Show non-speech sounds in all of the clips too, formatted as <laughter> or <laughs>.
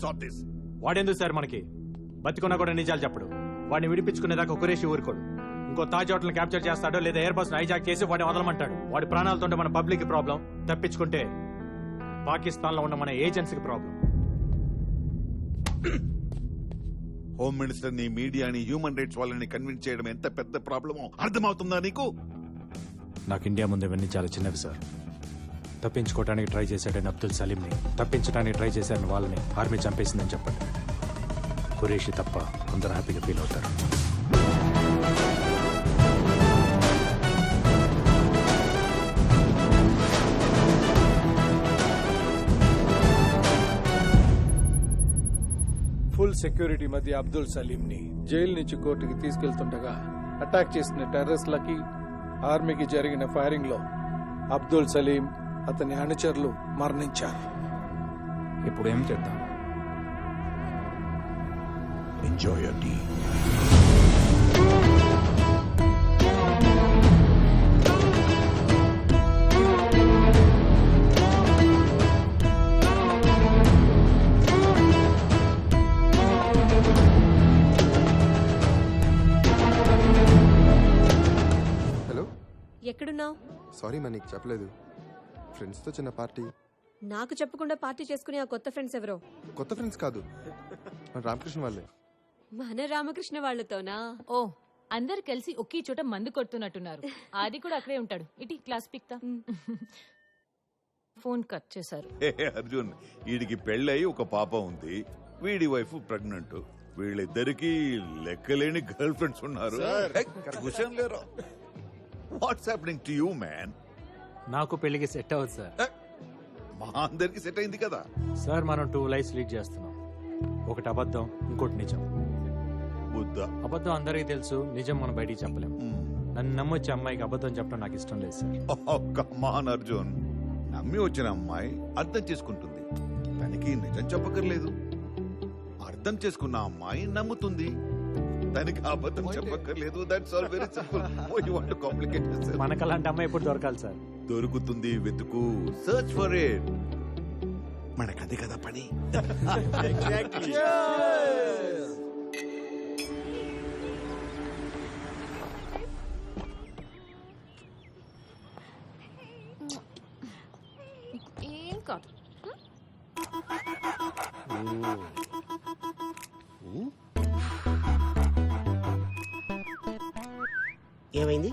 Sort this వాడెందుకు sir మనకి? బతికున్నా కూడా నిజాలు చెప్పడు. వాడిని విడిపించుకునేదాకా కురేషి ఊరుకోడు. ఇంకో తాజ్ హోటల్ క్యాప్చర్ చేస్తాడో లేదా ఎయిర్ బస్ హైజాక్ చేసి వాడిని వదలమంటాడు. వాడి ప్రాణాలతో మన పబ్లిక్ ప్రాబ్లం. తప్పించుకుంటే పాకిస్తాన్లో ఉన్న మన ఏజెన్సీకి ప్రాబ్లం. హోమ్ మినిస్టర్ని మీడియాని హ్యూమన్ రైట్స్ వాళ్ళని కన్విన్స్ చేయడం ఎంత పెద్ద ప్రాబ్లమో అర్థమవుతుందా నీకు? నాకు ఇండియా ముందు ఇవన్నీ చాలా చిన్నవి సార్ తప్పించుకోవడానికి ట్రై చేశాడని అబ్దుల్ సలీంని. తప్పించడానికి ట్రై చేశాను వాళ్ళని ఆర్మీ చంపేసిందని చెప్పండి. ఖురేషి తప్ప అందరూ హ్యాపీగా ఫీల్ అవుతారు. ఫుల్ సెక్యూరిటీ మధ్య అబ్దుల్ సలీంని జైలు నుంచి కోర్టుకి తీసుకెళ్తుండగా అటాక్ చేసిన టెర్రరిస్ట్లకి ఆర్మీకి జరిగిన ఫైరింగ్లో అబ్దుల్ సలీం అతని అనుచరులు మరణించారు. ఇప్పుడు ఏం చేద్దాం ఎంజాయ్ టీ హలో ఎక్కడున్నావు? సారీ మా నీకు చెప్పలేదు. ఫ్రెండ్స్తో చిన్న పార్టీ? నాకు చెప్పకుండా పార్టీ చేసుకునే ఆ కొత్త ఫ్రెండ్స్ ఎవరో? కొత్త ఫ్రెండ్స్ కాదు. మన రామకృష్ణ వాళ్ళే. మన రామకృష్ణ వాళ్ళతోనా? ఓ అందరు కలిసి ఒకే చోట మందు కొడుతున్నట్టున్నారు. ఆది కూడా అక్కడే ఉంటాడు. ఇటీ క్లాస్ పిక్తా. ఫోన్ కట్ చేశారు. అర్జున్ వీడికి పెళ్ళయి ఒక పాప ఉంది. వీడి వైఫ్ ప్రెగ్నెంట్. వీళ్ళిద్దరికి లెక్కలేని గర్ల్ ఫ్రెండ్స్ ఉన్నారు. What's happening to you man నాకు పెళ్ళికి సెట్ అవ్వదు సార్. మా అందరికి సెట్ అయింది కదా. సార్ మనం టూ లైఫ్స్ లీడ్ చేస్తున్నాం. ఒకటి అబద్ధం ఇంకోటి నిజం. బుద్ధ అబద్ధం అందరికీ తెలుసు నిజం మనం బయటికి చెప్పలేం. నన్ను నమ్మొచ్చే అమ్మాయికి అబద్ధం చెప్పడం నాకు ఇష్టం లేదు సార్. కమాన్ అర్జున్. నమ్మి వచ్చిన అమ్మాయి అర్థం చేసుకుంటుంది. తనకి నిజం చెప్పక్కర్లేదు. అర్థం చేసుకున్న అమ్మాయి నమ్ముతుంది. తనకి అబద్ధం చెప్పక్కర్లేదు. That's all very simple you want complicate మనకు అలాంటి అమ్మాయి ఎప్పుడు దొరకాలి సార్? దొరుకుతుంది వెతుకు. సర్చ్ ఫర్ ఇట్ మనకదే కదా పని. ఏం కాదు. ఏమైంది?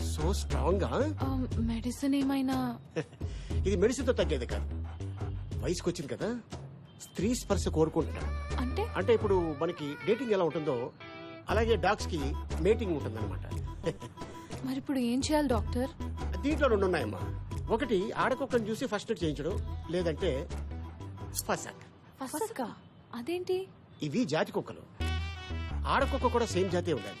సో స్ట్రాంగ్ మెడిసిన్ ఏమైనా? <laughs> ఇది మెడిసిన్తో తగ్గేది కాదు. వయసుకు వచ్చింది కదా. స్త్రీ స్పర్శ కోరుకుంటున్నాడు. అంటే? అంటే ఇప్పుడు మనకి డేటింగ్ ఎలా ఉంటుందో అలాగే డాగ్స్కి మేటింగ్ ఉంటుందన్నమాట. <laughs> మరి ఇప్పుడు ఏం చేయాలి డాక్టర్? దీంట్లో రెండు ఉన్నాయమ్మా. ఒకటి ఆడకొక్కని చూసి ఫస్ట్ చేయించడం లేదంటే ఫసక్ ఫసక? అదేంటి? ఇవి జాతి కుక్కలు. ఆడకుక్క కూడా సేమ్ జాతే ఉండాలి.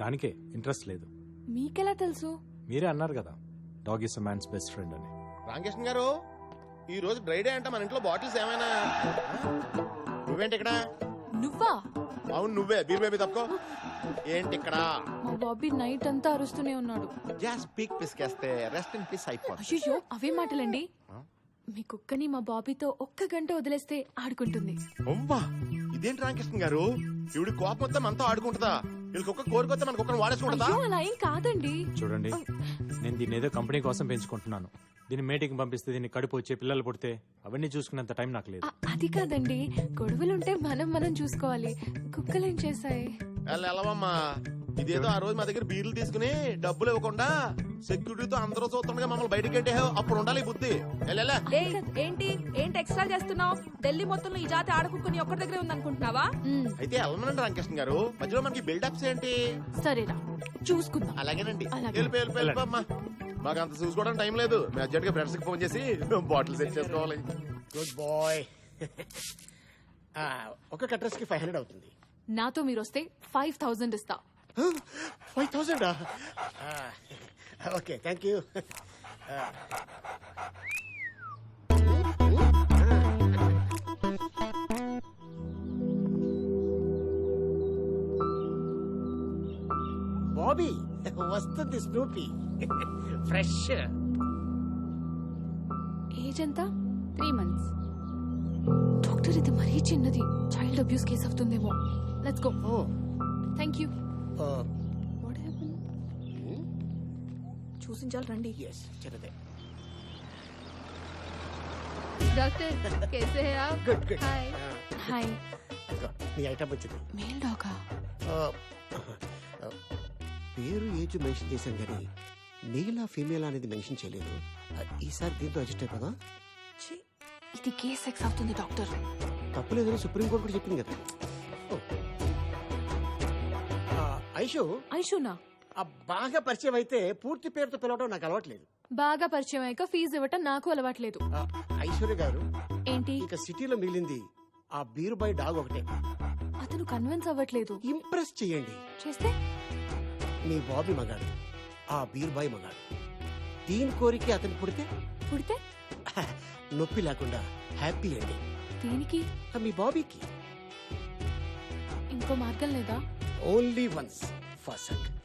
దానికే ఇంట్రెస్ట్ లేదు. మీకెలా తెలుసు? మీరే అన్నారు కదా dog is man's best friend అని. రామకృష్ణ గారు ఈ రోజు డ్రై డే అంట మన ఇంట్లో బాటిల్స్ ఏమైనా? నువ్వేంటి ఇక్కడ? నువ్వా? అవును నువ్వే. బీర్ బేబీ తప్పుకో. ఏంటి ఇక్కడ? మా బాబీ నైట్ అంతా అరుస్తూనే ఉన్నాడు. గ్యాస్ పీక్ పిసికేస్తే రెస్ట్ ఇన్ పీస్ అయిపోతుంది. అయ్యో అవే మాటలండి? మీ కుక్కని మా బాబీతో ఒక్క గంట వదిలేస్తే ఆడుకుంటుంది. అవ్వా! ఇదేంటి రామకృష్ణ గారు? ఇవిడి కోపం వస్తే మనతో ఆడుకుంటుందా? వీళ్ళకి ఒక్క కోరికొస్తే మన కుక్కను వాడేసుకుంటుందా? అయ్యో అలా ఏం కాదండి. చూడండి నేను దీన్ని ఏదో కంపెనీ కోసం పెంచుకుంటున్నాను. దీన్ని మీటింగ్ పంపిస్తే దీన్ని కడుపు వచ్చే పిల్లలు పుడితే అవన్నీ చూసుకునేంత టైం నాకు లేదు. అ- అది కాదండి. గొడవలుంటే మనం మనం చూసుకోవాలి. కుక్కలేం చేశాయి? వెళ్ళ వెళ్ళవమ్మా. ఇదేదో ఆ రోజు మా దగ్గర బీర్లు తీసుకుని డబ్బులు ఇవ్వకుండా సెక్యూరిటీతో అందరూ చూస్తుండగా మమ్మల్ని బయటికి అంటే అప్పుడు ఉండాలి ఈ బుద్ధి. ఏంటి? ఏంటి ఎక్స్ట్రా చేస్తున్నావు? ఢిల్లీ మొత్తంలో ఈ జాతి ఆడుకుని ఒక్కడి దగ్గరే ఉందనుకుంటున్నావా? మ్, అయితే వెళ్ళమనండి రామకృష్ణ గారు. మధ్యలో మనకి బిల్డప్స్ ఏంటి? సరేరా. చూసుకుందాం. అలాగేనండి. అలాగే. వెళ్ళిపోయి వెళ్ళిపోయి వెళ్ళిపోమ్మా మాకు అంత చూసుకోవడం టైం లేదు. మేము అర్జెంట్గా ఫ్రెండ్స్కి ఫోన్ చేసి బాటిల్ సెట్ చేసుకోవాలి. గుడ్ బాయ్ ఒక కట్రస్కి ఫైవ్ హండ్రెడ్ అవుతుంది. నాతో మీరు వస్తే ఫైవ్ థౌజండ్ ఇస్తా. Five thousand okay thank you Bobby వస్తుంది స్నూపీ ఫ్రెష్ ఏజ్ ఎంత? త్రీ మంత్స్ డాక్టర్ ఇది మరీ చిన్నది. చైల్డ్ అబ్యూస్ కేసు అవుతుందేమో. Let's go thank you what happen చూసించాలి రండి ఎస్ చిన్నదే డాక్టర్ कैसे हैं आप గుడ్ గుడ్ हाय హాయ్ నీ ఐటమ్ వచ్చింది మేల్ డాగా ఆ, ఆ, పేరు ఏజ్ మెన్షన్ చేశాను కానీ మేలా ఫీమేల్ అనేది మెన్షన్ చేయలేదు ఆ, ఈసారి దీంతో అడ్జస్ట్ అయిపోదా ఇది కేస్ సెక్స్ అవుతుంది డాక్టర్ తప్పులేదని సుప్రీంకోర్టు కూడా చెప్పింది కదా ఓ. ఆ, ఐషు? ఐషునా? ఆ బాగా పరిచయం అయితే పూర్తి పేరుతో పిలవడం నాకు అలవాట్లేదు. బాగా పరిచయం అయ్యాక ఫీజు ఇవ్వటం నాకు అలవాట్లేదు. ఆ, ఐశ్వర్య గారు ఏంటి? ఇక సిటీలో మిగిలింది ఆ బీరు బై డాగ్ ఒకటే. అతను కన్విన్స్ అవ్వట్లేదు. ఇంప్రెస్ చేయండి. చేస్తే? మీ బాబీ మగాడు ఆ బీరు బాయ్ మగాడు. దీని కోరిక అతనికి పుడితే? పుడితే? <laughs> నొప్పి లేకుండా హ్యాపీ అండి. దీనికి? మీ బాబీకి. ఇంకో మార్గం లేదా? only once for certain.